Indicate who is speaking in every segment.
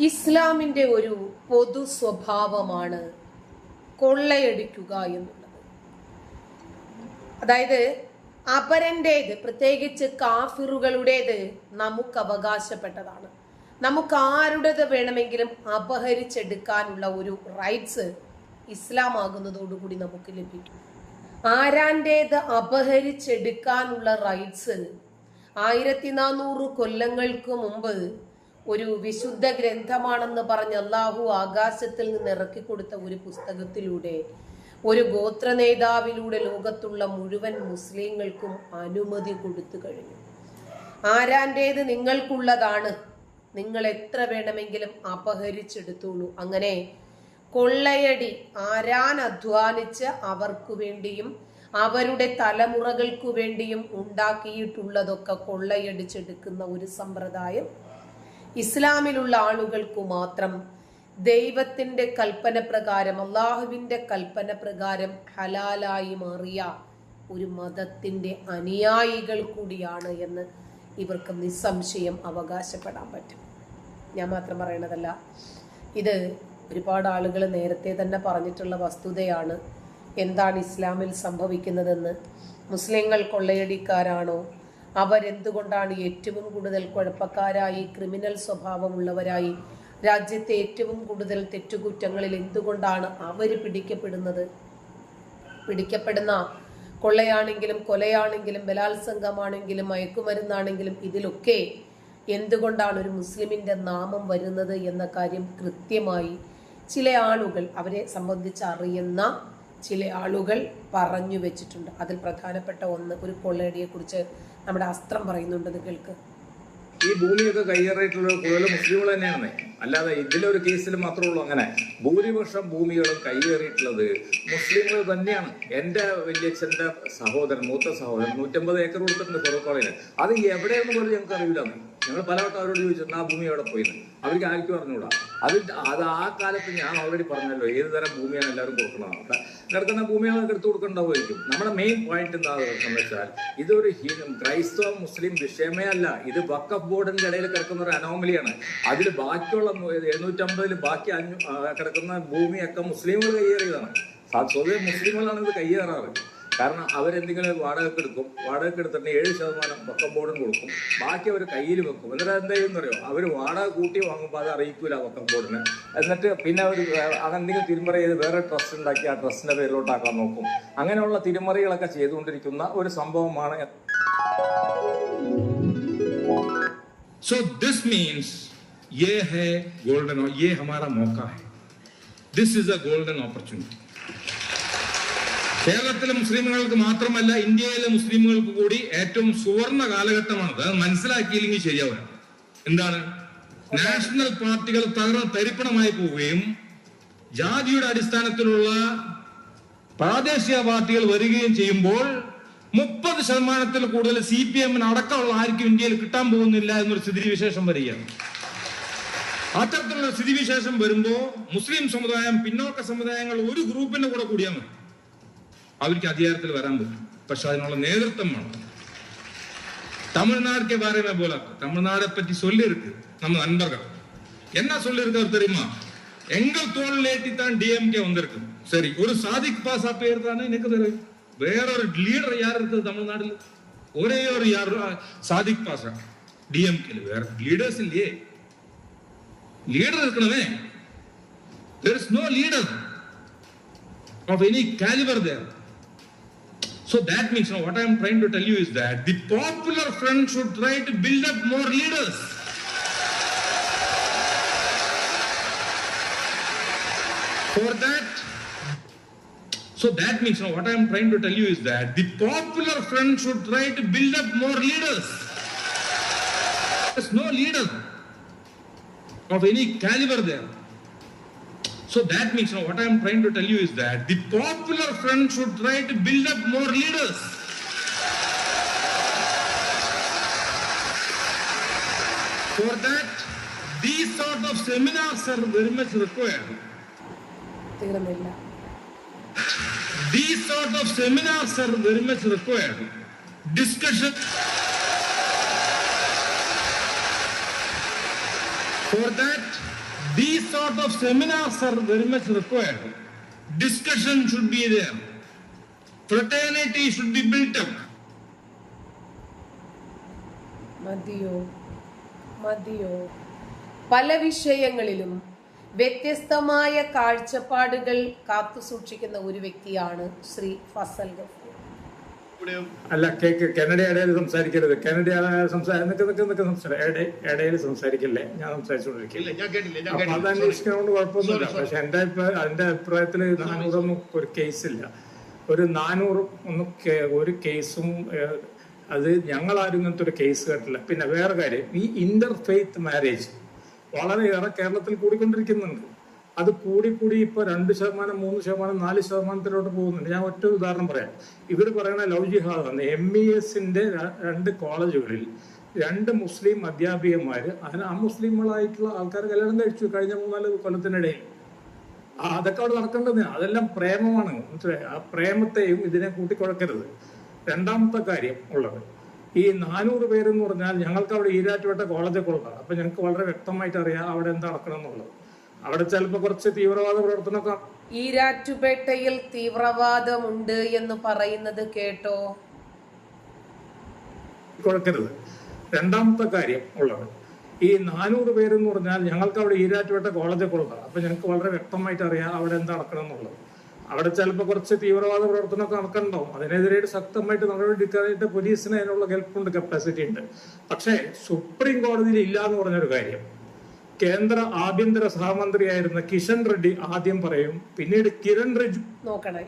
Speaker 1: ഇസ്ലാമിന്റെ ഒരു പൊതു സ്വഭാവമാണ് കൊള്ളയടിക്കുക എന്നുള്ളത്. അതായത് അപരന്റേത് പ്രത്യേകിച്ച് കാഫിറുകളുടേത് നമുക്ക് അവകാശപ്പെട്ടതാണ്. നമുക്ക് ആരുടേത് വേണമെങ്കിലും അപഹരിച്ചെടുക്കാനുള്ള ഒരു റൈറ്റ്സ് ഇസ്ലാം ആകുന്നതോടുകൂടി നമുക്ക് ലഭിക്കും. ആരാന്റേത് അപഹരിച്ചെടുക്കാനുള്ള റൈറ്റ്സ് ആയിരത്തി നാനൂറ് കൊല്ലങ്ങൾക്ക് മുമ്പ് ഒരു വിശുദ്ധ ഗ്രന്ഥമാണെന്ന് പറഞ്ഞ് അള്ളാഹു ആകാശത്തിൽ നിന്ന് ഇറക്കിക്കൊടുത്ത ഒരു പുസ്തകത്തിലൂടെ ഒരു ഗോത്ര നേതാവിലൂടെ ലോകത്തുള്ള മുഴുവൻ മുസ്ലിങ്ങൾക്കും അനുമതി കൊടുത്തു കഴിഞ്ഞു. ആരാന്റേത് നിങ്ങൾക്കുള്ളതാണ്. നിങ്ങൾ എത്ര വേണമെങ്കിലും അപഹരിച്ചെടുത്തോളൂ. അങ്ങനെ കൊള്ളയടി ആരാൻ അധ്വാനിച്ച് അവർക്കു വേണ്ടിയും അവരുടെ തലമുറകൾക്കു വേണ്ടിയും ഉണ്ടാക്കിയിട്ടുള്ളതൊക്കെ കൊള്ളയടിച്ചെടുക്കുന്ന ഒരു സമ്പ്രദായം ഇസ്ലാമിലുള്ള ആളുകൾക്കു മാത്രം ദൈവത്തിന്റെ കൽപ്പന പ്രകാരം അള്ളാഹുവിന്റെ കൽപ്പന പ്രകാരം ഹലാലായി മാറിയ ഒരു മതത്തിന്റെ അനുയായികൾ കൂടിയാണ് എന്ന് ഇവർക്ക് നിസ്സംശയം അവകാശപ്പെടാൻ പറ്റും. ഞാൻ മാത്രം പറയണതല്ല ഇത് ഒരുപാട് ആളുകൾ നേരത്തെ തന്നെ പറഞ്ഞിട്ടുള്ള വസ്തുതയാണ്. എന്താണ് ഇസ്ലാമിൽ സംഭവിക്കുന്നതെന്ന്? മുസ്ലിങ്ങൾ കൊള്ളയടിക്കാരാണോ? അവരെന്തുകൊണ്ടാണ് ഏറ്റവും കൂടുതൽ കുഴപ്പക്കാരായി ക്രിമിനൽ സ്വഭാവമുള്ളവരായി? രാജ്യത്തെ ഏറ്റവും കൂടുതൽ തെറ്റുകുറ്റങ്ങളിൽ എന്തുകൊണ്ടാണ് അവർ പിടിക്കപ്പെടുന്നത്? പിടിക്കപ്പെടുന്ന കൊള്ളയാണെങ്കിലും കൊലയാണെങ്കിലും ബലാത്സംഗമാണെങ്കിലും മയക്കുമരുന്നാണെങ്കിലും ഇതിലൊക്കെ എന്തുകൊണ്ടാണ് ഒരു മുസ്ലിമിന്റെ നാമം വരുന്നത് എന്ന കാര്യം കൃത്യമായി ചില ആളുകൾ അവരെ സംബന്ധിച്ച് അറിയുന്ന ചില ആളുകൾ പറഞ്ഞു വെച്ചിട്ടുണ്ട്. അതിൽ പ്രധാനപ്പെട്ട ഒന്ന് ഒരു കൊള്ളയടിയെ കുറിച്ച് നമ്മുടെ അസ്ത്രം പറയുന്നുണ്ടെന്ന് കേൾക്ക്.
Speaker 2: ഈ ഭൂമിയൊക്കെ കൈയേറിയിട്ടുള്ള കൂടുതലും മുസ്ലിങ്ങൾ തന്നെയാണ്. അല്ലാതെ ഒരു കേസിൽ മാത്രമേ ഉള്ളൂ അങ്ങനെ. ഭൂരിപക്ഷം ഭൂമികളും കൈയേറിയിട്ടുള്ളത് മുസ്ലിങ്ങൾ തന്നെയാണ്. എന്റെ വലിയച്ഛന്റെ സഹോദരൻ മൂത്ത സഹോദരൻ നൂറ്റമ്പത് ഏക്കർ കൊടുത്തിട്ടുണ്ട് ഫെറോക്കോളേന് അത് എവിടെയെന്ന് പോലും ഞങ്ങൾക്ക് അറിയില്ല ഞങ്ങൾ പലവട്ടം അവരോട് ചോദിച്ചിട്ടുണ്ട് ആ ഭൂമി എവിടെ പോയിന്ന്? അവർക്ക് ആർക്കും പറഞ്ഞുകൂടാ അത് അത് ആ കാലത്ത് ഞാൻ ഓൾറെഡി പറഞ്ഞല്ലോ ഏത് തരം ഭൂമിയാണ് എല്ലാവരും കൊടുക്കുന്നത് അപ്പൊ ഭൂമി അവർക്ക് എടുത്തു കൊടുക്കേണ്ടതായിരിക്കും നമ്മുടെ മെയിൻ പോയിന്റ് എന്താണെന്ന് വെച്ചാൽ ഇതൊരു ക്രൈസ്തവ മുസ്ലിം വിഷയമേ അല്ല. ഇത് വക്കഫ് ബോർഡിന്റെ ഇടയിൽ കിടക്കുന്ന ഒരു അനോമലിയാണ് അതിൽ ബാക്കിയുള്ള എഴുന്നൂറ്റമ്പതിൽ ബാക്കി അഞ്ഞൂ കിടക്കുന്ന ഭൂമിയൊക്കെ മുസ്ലിങ്ങൾ കൈയേറിയതാണ്. സ്വതവേ മുസ്ലിങ്ങളാണ് ഇത് കയ്യേറാറ് കാരണം അവരെന്തെങ്കിലും വാടകയ്ക്ക് എടുക്കും വാടകയ്ക്ക് എടുത്തിട്ട് ഏഴ് ശതമാനം വക്കം ബോർഡിന് കൊടുക്കും ബാക്കി അവർ കയ്യിൽ വെക്കും എന്നിട്ട് എന്താ ചെയ്യുന്നറിയോ അവർ വാടക കൂട്ടി വാങ്ങുമ്പോൾ അത് അറിയിക്കൂല വക്കം ബോർഡിന് എന്നിട്ട് പിന്നെ അവർ അതെന്തെങ്കിലും തിരിമറി ചെയ്ത് വേറെ ട്രസ്റ്റ് ഉണ്ടാക്കി ആ ട്രസ്റ്റിന്റെ പേരിലോട്ടാക്കാൻ നോക്കും അങ്ങനെയുള്ള തിരിമറികളൊക്കെ ചെയ്തുകൊണ്ടിരിക്കുന്ന ഒരു സംഭവമാണ്
Speaker 3: सो दिस मीन्स ये है गोल्डन ये हमारा मौका है this is a golden opportunity കേരളത്തിലെ മുസ്ലിമുകൾക്ക് മാത്രമല്ല ഇന്ത്യയിലെ മുസ്ലിമുകൾക്ക് കൂടി ഏറ്റവും സുവർണ കാലഘട്ടമാണ് അത് മനസ്സിലാക്കിയില്ലെങ്കിൽ ശരിയാവില്ല. എന്താണ്? നാഷണൽ പാർട്ടികൾ തകർന്ന് തരിപ്പണമായി പോവുകയും ജാതിയുടെ അടിസ്ഥാനത്തിലുള്ള പ്രാദേശിക പാർട്ടികൾ വരികയും ചെയ്യുമ്പോൾ മുപ്പത് ശതമാനത്തിൽ കൂടുതൽ സി പി എമ്മിന് അടക്കമുള്ള ആർക്കും ഇന്ത്യയിൽ കിട്ടാൻ പോകുന്നില്ല എന്നൊരു സ്ഥിതിവിശേഷം വരികയാണ്. അത്തരത്തിലുള്ള സ്ഥിതിവിശേഷം വരുമ്പോൾ മുസ്ലിം സമുദായം പിന്നോക്ക സമുദായങ്ങൾ ഒരു ഗ്രൂപ്പിന്റെ കൂടെ കൂടിയാൽ മതി. അവർക്ക് അധികാരത്തിൽ വരാൻ പറ്റും പക്ഷെ അതിനുള്ള നേതൃത്വം വേണം தமிழ்நாடுக்கே பாருங்க போல தமிழ்நாடை பற்றி சொல்லி இருக்கு நம்ம நண்பர்கள் என்ன சொல்லி இருக்காரு தெரியுமா எங்கள் தோல்லேட்டி தான் டிஎம்கே வந்திருக்கு சரி ஒரு சாதிக் பாசா பேர் தானே எனக்கு தெரியும் வேறொரு லீடர் யார் இருக்குது தமிழ்நாடுல ஒரே ஒரு யார் சாதிக் பாசா டிஎம்கே வேற லீடர்ஸ் இல்லையே லீடர் இருக்கணுமே there is no leader of any caliber there So that means now what I am trying to tell you is that the popular front should try to build up more leaders. For that, so that means now what I am trying to tell you is that the popular front should try to build up more leaders. There's no leader of any caliber there. So that means, you know, what I'm trying to tell you is that the popular front should try to build up more leaders. For that, these sort of seminars are very much required. These sort of seminars are very much required. Discussion. For that, These sort of seminars are very much required. Discussion should be there. Fraternity should be built up.
Speaker 1: മതിയോ മതിയോ പല വിഷയങ്ങളിലും വ്യത്യസ്തമായ കാഴ്ചപ്പാടുകൾ കാത്തുസൂക്ഷിക്കുന്ന ഒരു വ്യക്തിയാണ് ശ്രീ ഫസൽ ഗഫൂർ
Speaker 2: അല്ല cake Canada ഇടയിൽ സംസാരിക്കരുത്. കനഡ സംസാരം നിക്ക് നിക്ക് നിക്ക് സംസാരം ഇടയിൽ സംസാരിക്കില്ലേ? ഞാൻ സംസാരിച്ചുകൊണ്ടിരിക്കില്ല അപ്പൊ അത് അന്വേഷിക്കുന്നതുകൊണ്ട് കുഴപ്പമൊന്നുമില്ല. പക്ഷെ എന്റെ അഭിപ്രായ- എന്റെ അഭിപ്രായത്തിൽ നാനൂറൊന്നും ഒരു കേസില്ല. ഒരു നാനൂറ് ഒന്നും ഒരു കേസും അത് ഞങ്ങളാരും ഇങ്ങനത്തെ ഒരു കേസ് കേട്ടില്ല പിന്നെ വേറെ കാര്യം ഈ ഇന്റർ ഫെയ്ത്ത് മാരേജ് വളരെയേറെ കേരളത്തിൽ കൂടിക്കൊണ്ടിരിക്കുന്നുണ്ട്. അത് കൂടി കൂടി ഇപ്പൊ രണ്ട് ശതമാനം മൂന്ന് ശതമാനം നാല് ശതമാനത്തിലോട്ട് പോകുന്നുണ്ട്. ഞാൻ ഒറ്റ ഉദാഹരണം പറയാം. ഇവർ പറയുന്ന ലവ് ജിഹാദ് ആണ് എം ഇ എസിന്റെ രണ്ട് കോളേജുകളിൽ രണ്ട് മുസ്ലിം അധ്യാപികമാര് അതിന് അമുസ്ലിങ്ങളായിട്ടുള്ള ആൾക്കാർ കല്യാണം കഴിച്ചു കഴിഞ്ഞ മൂന്നാൽ കൊല്ലത്തിനിടയിൽ. അതൊക്കെ അവിടെ നടക്കേണ്ടത് അതെല്ലാം പ്രേമമാണ്. മനസ്സിലായോ? ആ പ്രേമത്തെയും ഇതിനെ കൂട്ടിക്കുഴക്കരുത്. രണ്ടാമത്തെ കാര്യം ഉള്ളത് ഈ നാനൂറ് പേരെന്ന് പറഞ്ഞാൽ ഞങ്ങൾക്ക് അവിടെ ഈരാറ്റുപേട്ട കോളേജൊക്കെ ഉള്ളതാണ് അപ്പൊ ഞങ്ങൾക്ക് വളരെ വ്യക്തമായിട്ട് അറിയാം അവിടെ എന്താ നടക്കണം എന്നുള്ളത് അവിടെ ചിലപ്പോൾ കുറച്ച് തീവ്രവാദ പ്രവർത്തനമൊക്കെ
Speaker 1: ഈരാറ്റുപേട്ടയിൽ തീവ്രവാദമുണ്ട് എന്ന് പറയുന്നത് കേട്ടോ?
Speaker 2: കുഴക്കരുത്. രണ്ടാമത്തെ കാര്യം ഉള്ളത്. ഈ നാനൂറ് പേരെന്ന് പറഞ്ഞാൽ ഞങ്ങൾക്ക് അവിടെ ഈരാറ്റുപേട്ട കോളേജൊക്കെ ഉള്ളത് അപ്പൊ ഞങ്ങൾക്ക് വളരെ വ്യക്തമായിട്ട് അറിയാം അവിടെ എന്താ നടക്കണം എന്നുള്ളത് അവിടെ ചിലപ്പോൾ കുറച്ച് തീവ്രവാദ പ്രവർത്തനമൊക്കെ നടക്കണ്ടാവും അതിനെതിരായിട്ട് ശക്തമായിട്ട് നടപടിയെടുക്കാനായിട്ട് പോലീസിന് അതിനുള്ള ഹെൽപ്പുണ്ട് കപ്പാസിറ്റി ഉണ്ട്. പക്ഷേ സുപ്രീം കോടതിയിൽ ഇല്ല എന്ന് പറഞ്ഞൊരു കാര്യം. കേന്ദ്ര ആഭ്യന്തര സഹമന്ത്രിയായിരുന്ന കിഷൻ റെഡ്ഡി ആദ്യം പറയും പിന്നീട് കിരൺ റിജു
Speaker 1: നോക്കണേ.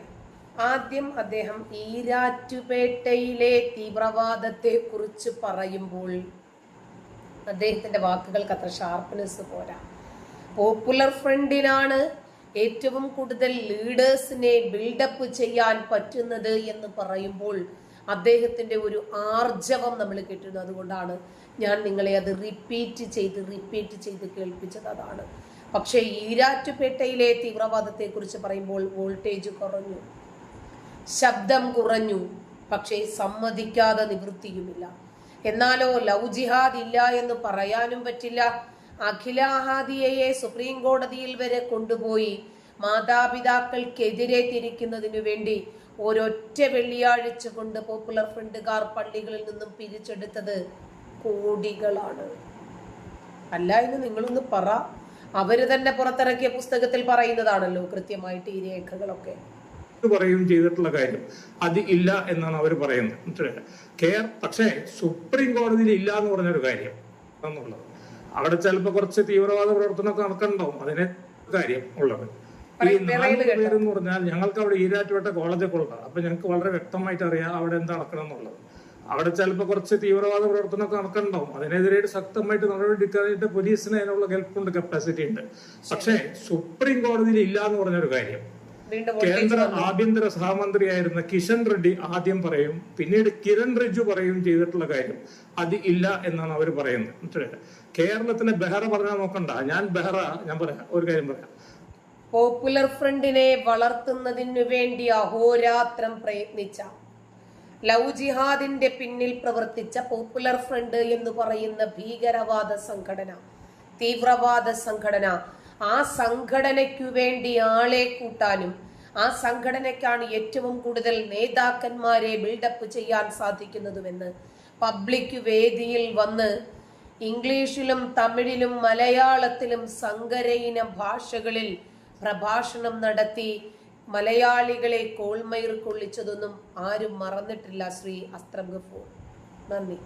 Speaker 1: ആദ്യം അദ്ദേഹം ഈരാറ്റുപേട്ടയിലെ തീവ്രവാദത്തെ കുറിച്ച് പറയുമ്പോൾ അദ്ദേഹത്തിന്റെ വാക്കുകൾക്ക് അത്ര ഷാർപ്പ്നെസ് പോരാ. പോപ്പുലർ ഫ്രണ്ടിനാണ് ഏറ്റവും കൂടുതൽ ലീഡേഴ്സിനെ ബിൽഡപ്പ് ചെയ്യാൻ പറ്റുന്നത് എന്ന് പറയുമ്പോൾ അദ്ദേഹത്തിന്റെ ഒരു ആർജവം നമ്മൾ കിട്ടുന്നു അതുകൊണ്ടാണ് ഞാൻ നിങ്ങളെ അത് റിപ്പീറ്റ് ചെയ്ത് റിപ്പീറ്റ് ചെയ്ത് കേൾപ്പിച്ചത് അതാണ്. പക്ഷേ ഈരാറ്റുപേട്ടയിലെ തീവ്രവാദത്തെക്കുറിച്ച് പറയുമ്പോൾ വോൾട്ടേജ് കുറഞ്ഞു. ശബ്ദം കുറഞ്ഞു. പക്ഷേ സമ്മതിക്കാതെ നിവൃത്തിയുമില്ല. എന്നാലോ ലവ് ജിഹാദ് ഇല്ല എന്ന് പറയാനും പറ്റില്ല. അഖില അഹാദിയയെ സുപ്രീം കോടതിയിൽ വരെ കൊണ്ടുപോയി മാതാപിതാക്കൾക്കെതിരെ തിരിക്കുന്നതിനു വേണ്ടി ഒരൊറ്റ വെള്ളിയാഴ്ച കൊണ്ട് പോപ്പുലർ ഫ്രണ്ടുകാർ പള്ളികളിൽ നിന്നും പിരിച്ചെടുത്തത് കോടികളാണ്. അല്ല എന്ന് നിങ്ങളൊന്ന് പറ. അവർ തന്നെ പുറത്തിറക്കിയ പുസ്തകത്തിൽ പറയുന്നതാണല്ലോ കൃത്യമായിട്ട് ഈ രേഖകളൊക്കെ.
Speaker 2: പറയും ചെയ്തിട്ടുള്ള കാര്യം. അത് ഇല്ല എന്നാണ് അവർ പറയുന്നത്. കെയർ പക്ഷേ സുപ്രീം കോടതിയിൽ ഇല്ല എന്ന് പറഞ്ഞൊരു കാര്യം അവിടെ ചിലപ്പോൾ കുറച്ച് തീവ്രവാദ പ്രവർത്തനമൊക്കെ നടക്കണ്ടാവും അതിനെ കാര്യം ഉള്ളത്. ഈ
Speaker 1: പറയ്,
Speaker 2: നാല് പേരെന്ന് പറഞ്ഞാൽ ഞങ്ങൾക്ക് അവിടെ ഈരാറ്റുപേട്ട കോളേജൊക്കെ ഉള്ളതാണ്. അപ്പൊ ഞങ്ങൾക്ക് വളരെ വ്യക്തമായിട്ട് അറിയാം അവിടെ എന്താ നടക്കണം എന്നുള്ളത്. അവിടെ ചിലപ്പോൾ കുറച്ച് തീവ്രവാദ പ്രവർത്തനമൊക്കെ നടക്കണ്ടാവും അതിനെതിരായിട്ട് ശക്തമായിട്ട് നടപടിയെടുക്കാനായിട്ട് പോലീസിന് അതിനുള്ള ഹെൽപ്പുണ്ട് കപ്പാസിറ്റി ഉണ്ട്. പക്ഷേ സുപ്രീം കോടതിയിൽ ഇല്ല എന്ന് പറഞ്ഞൊരു കാര്യം. കേന്ദ്ര. ആഭ്യന്തര സഹമന്ത്രിയായിരുന്ന കിഷൻ റെഡ്ഡി ആദ്യം പറയും പിന്നീട് കിരൺ റിജു പറയും ചെയ്തിട്ടുള്ള കാര്യം. അത് ഇല്ല എന്നാണ് അവർ പറയുന്നത്. കേരളത്തിന് ബെഹ്റ പറഞ്ഞാൽ നോക്കണ്ട. ഞാൻ ബെഹ്റ ഞാൻ പറയാം ഒരു കാര്യം പറയാം.
Speaker 1: പോപ്പുലർ ഫ്രണ്ടിനെ വളർത്തുന്നതിനു വേണ്ടി അഹോരാത്രം പ്രയത്നിച്ച ലവ് ജിഹാദിന്റെ പിന്നിൽ പ്രവർത്തിച്ച പോപ്പുലർ ഫ്രണ്ട് എന്ന് പറയുന്ന ഭീകരവാദ സംഘടന തീവ്രവാദ സംഘടന ആ സംഘടനയ്ക്കു വേണ്ടി ആളെ കൂട്ടാനും ആ സംഘടനയ്ക്കാണ് ഏറ്റവും കൂടുതൽ നേതാക്കന്മാരെ ബിൽഡപ്പ് ചെയ്യാൻ സാധിക്കുന്നതുമെന്ന് പബ്ലിക് വേദിയിൽ വന്ന് ഇംഗ്ലീഷിലും തമിഴിലും മലയാളത്തിലും സങ്കരയിന ഭാഷകളിൽ പ്രഭാഷണം നടത്തി മലയാളികളെ കോൾമയിർ കൊള്ളിച്ചതൊന്നും ആരും മറന്നിട്ടില്ല ശ്രീ അസ്ത്രം ഗഫൂർ. നന്ദി.